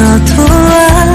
멈춰도 안